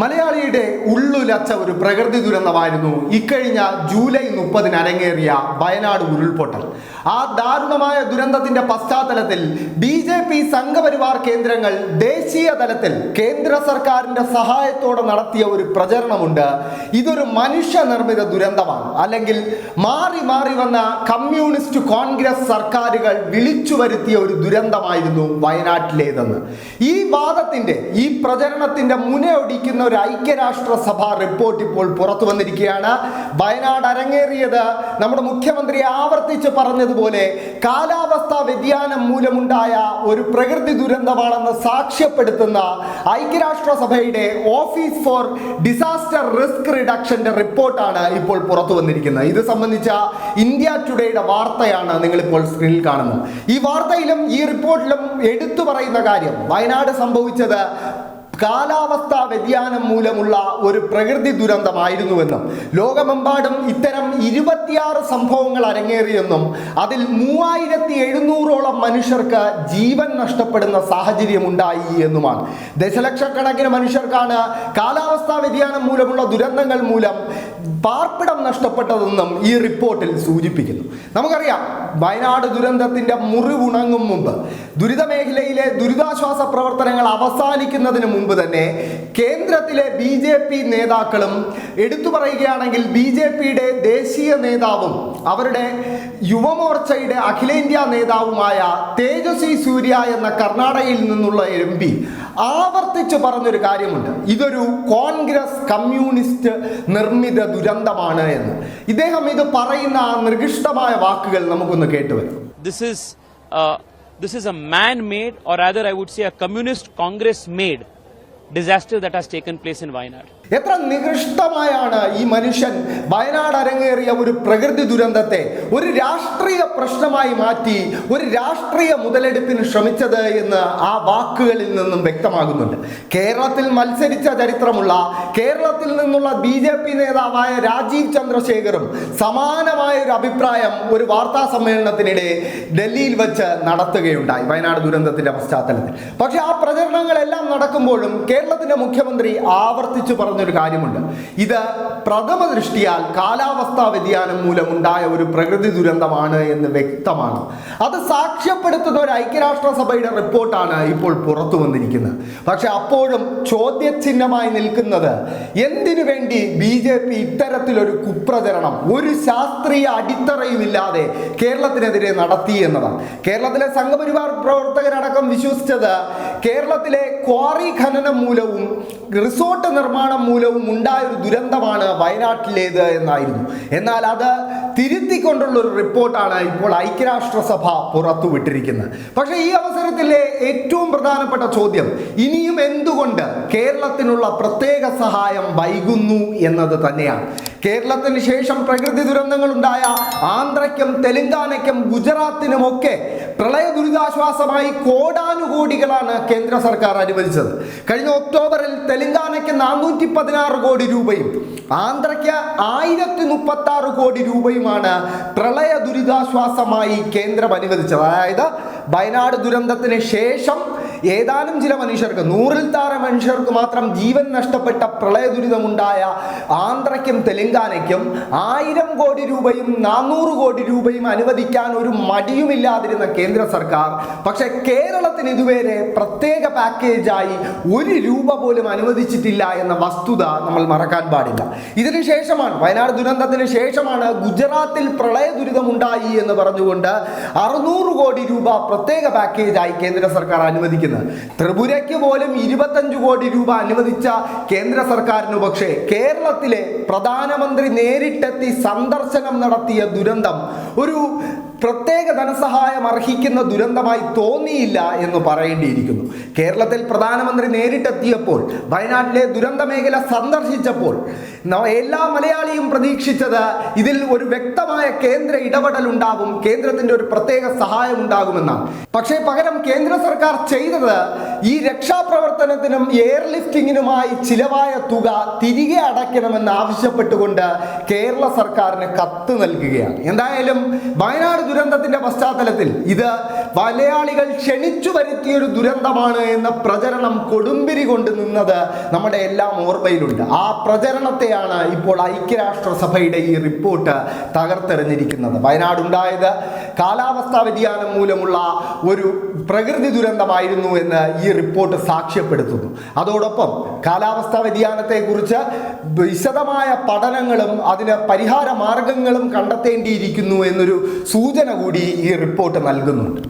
മലയാളിയുടെ ഉള്ളുലച്ച ഒരു പ്രകൃതി ദുരന്തമായിരുന്നു ഇക്കഴിഞ്ഞ ജൂലൈ മുപ്പതിന് അരങ്ങേറിയ വയനാട് ഉരുൾപൊട്ടൽ. ആ ദാരുണമായ ദുരന്തത്തിന്റെ പശ്ചാത്തലത്തിൽ ബി ജെ പി സംഘപരിവാർ കേന്ദ്രങ്ങൾ ദേശീയ തലത്തിൽ കേന്ദ്ര സർക്കാരിന്റെ സഹായത്തോടെ നടത്തിയ ഒരു പ്രചരണമുണ്ട്. ഇതൊരു മനുഷ്യനിർമ്മിത ദുരന്തമാണ്. അല്ലെങ്കിൽ മാറി മാറി വന്ന കമ്മ്യൂണിസ്റ്റ് കോൺഗ്രസ് സർക്കാരുകൾ വിളിച്ചു വരുത്തിയ ഒരു ദുരന്തമായിരുന്നു വയനാട്ടിലേതെന്ന്. ഈ വാദത്തിന്റെ ഈ പ്രചരണത്തിന്റെ മുനയൊടിക്കുന്ന ഒരു ഐക്യരാഷ്ട്ര സഭ റിപ്പോർട്ട് ഇപ്പോൾ പുറത്തു വന്നിരിക്കുകയാണ്. വയനാട് അരങ്ങേറിയത് നമ്മുടെ മുഖ്യമന്ത്രി ആവർത്തിച്ച് പറഞ്ഞതുപോലെ കാലാവസ്ഥാ വ്യതിയാനം മൂലമുണ്ടായ ഒരു പ്രകൃതി ദുരന്തമാണെന്ന് സാക്ഷ്യപ്പെടുത്തുന്ന ഐക്യരാഷ്ട്ര സഭയുടെ ഓഫീസ് ഫോർ ഡിസാസ്റ്റർ റിസ്ക് റിഡക്ഷന്റെ റിപ്പോർട്ടാണ് ഇപ്പോൾ പുറത്തു വന്നിരിക്കുന്നത്. ഇത് സംബന്ധിച്ച ഇന്ത്യ ടുഡേയുടെ വാർത്തയാണ് നിങ്ങൾ ഇപ്പോൾ സ്ക്രീനിൽ കാണുന്നത്. ഈ വാർത്തയിലും ഈ റിപ്പോർട്ടിലും എടുത്തു പറയുന്ന കാര്യം വയനാട് സംഭവിച്ചത് കാലാവസ്ഥാ വ്യതിയാനം മൂലമുള്ള ഒരു പ്രകൃതി ദുരന്തമായിരുന്നുവെന്നും ലോകമെമ്പാടും ഇത്തരം ഇരുപത്തിയാറ് സംഭവങ്ങൾ അരങ്ങേറിയെന്നും അതിൽ മൂവായിരത്തി എഴുന്നൂറോളം മനുഷ്യർക്ക് ജീവൻ നഷ്ടപ്പെടുന്ന സാഹചര്യം ഉണ്ടായി എന്നുമാണ്. ദശലക്ഷക്കണക്കിന് മനുഷ്യർക്കാണ് കാലാവസ്ഥാ വ്യതിയാനം മൂലമുള്ള ദുരന്തങ്ങൾ മൂലം പാർപ്പിടം നഷ്ടപ്പെട്ടതെന്നും ഈ റിപ്പോർട്ടിൽ സൂചിപ്പിക്കുന്നു. നമുക്കറിയാം വയനാട് ദുരന്തത്തിന്റെ മുറിവുണങ്ങും മുമ്പ് ദുരിത മേഖലയിലെ ദുരിതാശ്വാസ പ്രവർത്തനങ്ങൾ അവസാനിക്കുന്നതിന് മുമ്പ് തന്നെ കേന്ദ്രത്തിലെ ബി ജെ പി നേതാക്കളും എടുത്തു പറയുകയാണെങ്കിൽ ബി ജെ പിയുടെ ദേശീയ നേതാവും അവരുടെ യുവമോർച്ചയുടെ അഖിലേന്ത്യാ നേതാവുമായ തേജസ്വി സൂര്യ എന്ന കർണാടകയിൽ നിന്നുള്ള എം പി ആവർത്തിച്ച് പറഞ്ഞൊരു കാര്യമുണ്ട്. ഇതൊരു കോൺഗ്രസ് കമ്മ്യൂണിസ്റ്റ് നിർമ്മിത ദുരന്തമാണ് എന്ന് ഇദ്ദേഹം ഇത് പറയുന്ന ആ നിർഗിഷ്ടമായ വാക്കുകൾ നമുക്കൊന്ന് കേട്ടുവരാം this is uh, this is a man-made, or rather, I would say, a communist Congress-made disaster that has taken place in Wayanad. എത്ര നികൃഷ്ടമായാണ് ഈ മനുഷ്യൻ വയനാട് അരങ്ങേറിയ ഒരു പ്രകൃതി ദുരന്തത്തെ ഒരു രാഷ്ട്രീയ പ്രശ്നമായി മാറ്റി ഒരു രാഷ്ട്രീയ മുതലെടുപ്പിന് ശ്രമിച്ചത് എന്ന് ആ വാക്കുകളിൽ നിന്നും വ്യക്തമാകുന്നുണ്ട് കേരളത്തിൽ മത്സരിച്ച ചരിത്രമുള്ള കേരളത്തിൽ നിന്നുള്ള ബി ജെ പി നേതാവായ രാജീവ് ചന്ദ്രശേഖറും സമാനമായ ഒരു അഭിപ്രായം ഒരു വാർത്താ സമ്മേളനത്തിനിടെ ഡൽഹിയിൽ വെച്ച് നടത്തുകയുണ്ടായി വയനാട് ദുരന്തത്തിന്റെ പശ്ചാത്തലത്തിൽ പക്ഷെ ആ പ്രചരണങ്ങളെല്ലാം നടക്കുമ്പോഴും കേരളത്തിന്റെ മുഖ്യമന്ത്രി ആവർത്തിച്ചു പറഞ്ഞൊരു കാര്യമുണ്ട്. ഇത് പ്രഥമ ദൃഷ്ടിയാൽ കാലാവസ്ഥാ വ്യതിയാനം മൂലമുണ്ടായ ഒരു പ്രകൃതി ദുരന്തമാണ് എന്ന് വ്യക്തമാണ്. അത് സാക്ഷ്യപ്പെടുത്തുന്ന ഒരു ഐക്യരാഷ്ട്ര സഭയുടെ റിപ്പോർട്ടാണ് ഇപ്പോൾ പുറത്തു വന്നിരിക്കുന്നത്. പക്ഷെ അപ്പോഴും ചോദ്യചിഹ്നമായി നിൽക്കുന്നത് എന്തിനു വേണ്ടി ബി ജെ പി ഇത്തരത്തിലൊരു കുപ്രചരണം ഒരു ശാസ്ത്രീയ അടിത്തറയുമില്ലാതെ കേരളത്തിനെതിരെ നടത്തി എന്നതാണ്. കേരളത്തിലെ സംഘപരിവാർ പ്രവർത്തകരടക്കം വിശ്വസിച്ചത് കേരളത്തിലെ ക്വാറി ഖനനം മൂലവും റിസോർട്ട് നിർമ്മാണം മൂലവും ഉണ്ടായ ഒരു ദുരന്തമാണ് വയനാട്ടിലേത് എന്നായിരുന്നു. എന്നാൽ അത് തിരുത്തിക്കൊണ്ടുള്ള ഒരു റിപ്പോർട്ടാണ് ഇപ്പോൾ ഐക്യരാഷ്ട്രസഭ പുറത്തുവിട്ടിരിക്കുന്നത്. പക്ഷേ ഈ അവസരത്തിലെ ഏറ്റവും പ്രധാനപ്പെട്ട ചോദ്യം ഇനിയും എന്തുകൊണ്ട് കേരളത്തിനുള്ള പ്രത്യേക സഹായം വൈകുന്നു എന്നത് തന്നെയാണ്. കേരളത്തിന് ശേഷം പ്രകൃതി ദുരന്തങ്ങൾ ഉണ്ടായ ആന്ധ്രയ്ക്കും തെലങ്കാനയ്ക്കും ഗുജറാത്തിനുമൊക്കെ പ്രളയ ദുരിതാശ്വാസമായി കോടാനുകോടികളാണ് കേന്ദ്ര സർക്കാർ അനുവദിച്ചത്. കഴിഞ്ഞ ഒക്ടോബറിൽ തെലങ്കാനയ്ക്ക് നാനൂറ്റി പതിനാറ് കോടി രൂപയും ആന്ധ്രയ്ക്ക് ആയിരത്തി മുപ്പത്തി ആറ് കോടി രൂപയുമാണ് പ്രളയ ദുരിതാശ്വാസമായി കേന്ദ്രം അനുവദിച്ചത്. അതായത് വയനാട് ദുരന്തത്തിന് ശേഷം ഏതാനും ചില മനുഷ്യർക്ക് നൂറിൽ താഴെ മനുഷ്യർക്ക് മാത്രം ജീവൻ നഷ്ടപ്പെട്ട പ്രളയ ദുരിതമുണ്ടായ ആന്ധ്രയ്ക്കും തെലങ്കാനയ്ക്കും ആയിരം കോടി രൂപയും നാനൂറ് കോടി രൂപയും അനുവദിക്കാൻ ഒരു മടിയുമില്ലാതിരുന്ന കേന്ദ്ര സർക്കാർ പക്ഷെ കേരളത്തിന് ഇതുവരെ പ്രത്യേക പാക്കേജായി ഒരു രൂപ പോലും അനുവദിച്ചിട്ടില്ല എന്ന വസ്തുത നമ്മൾ മറക്കാൻ പാടില്ല. ഇതിനുശേഷമാണ് വയനാട് ദുരന്തത്തിന് ശേഷമാണ് ഗുജറാത്തിൽ പ്രളയ ദുരിതമുണ്ടായി എന്ന് പറഞ്ഞുകൊണ്ട് അറുന്നൂറ് കോടി രൂപ പ്രത്യേക പാക്കേജായി കേന്ദ്ര സർക്കാർ അനുവദിക്കുന്നത്. ത്രിപുരയ്ക്ക് പോലും ഇരുപത്തഞ്ച് കോടി രൂപ അനുവദിച്ച കേന്ദ്ര സർക്കാരിന് പക്ഷേ കേരളത്തിലെ പ്രധാനമന്ത്രി നേരിട്ടെത്തി സന്ദർശനം നടത്തിയ ദുരന്തം ഒരു പ്രത്യേക ധനസഹായം അർഹിക്കുന്ന ദുരന്തമായി തോന്നിയില്ല എന്ന് പറയേണ്ടിയിരിക്കുന്നു. കേരളത്തിൽ പ്രധാനമന്ത്രി നേരിട്ടെത്തിയപ്പോൾ വയനാട്ടിലെ ദുരന്ത മേഖല സന്ദർശിച്ചപ്പോൾ എല്ലാ മലയാളിയും പ്രതീക്ഷിച്ചത് ഇതിൽ ഒരു വ്യക്തമായ കേന്ദ്ര ഇടപെടൽ ഉണ്ടാകും കേന്ദ്രത്തിന്റെ ഒരു പ്രത്യേക സഹായം ഉണ്ടാകുമെന്നാണ്. പക്ഷേ പകരം കേന്ദ്ര സർക്കാർ ചെയ്തത് ഈ രക്ഷാപ്രവർത്തനത്തിനും എയർലിഫ്റ്റിങ്ങിനുമായി ചിലവായ തുക തിരികെ അടയ്ക്കണമെന്ന് ആവശ്യപ്പെട്ടുകൊണ്ട് കേരള സർക്കാരിന് കത്ത് നൽകുകയാണ്. എന്തായാലും വയനാട് ദുരന്തത്തിന്റെ പശ്ചാത്തലത്തിൽ ഇത് മലയാളികൾ ക്ഷണിച്ചു വരുത്തിയൊരു ദുരന്തമാണ് എന്ന പ്രചരണം കൊടുമ്പിരി കൊണ്ട് നിന്നത് നമ്മുടെ എല്ലാം ഓർമ്മയിലുണ്ട്. ആ പ്രചരണത്തെയാണ് ഇപ്പോൾ ഐക്യരാഷ്ട്രസഭയുടെ ഈ റിപ്പോർട്ട് തകർത്തെറിഞ്ഞിരിക്കുന്നത്. വയനാടുണ്ടായത് കാലാവസ്ഥാ വ്യതിയാനം മൂലമുള്ള ഒരു പ്രകൃതി ദുരന്തമായിരുന്നു എന്ന് ഈ റിപ്പോർട്ട് സാക്ഷ്യപ്പെടുത്തുന്നു. അതോടൊപ്പം കാലാവസ്ഥാ വ്യതിയാനത്തെക്കുറിച്ച് വിശദമായ പഠനങ്ങളും അതിന് പരിഹാര മാർഗങ്ങളും കണ്ടെത്തേണ്ടിയിരിക്കുന്നു എന്നൊരു സൂചന കൂടി ഈ റിപ്പോർട്ട് നൽകുന്നുണ്ട്.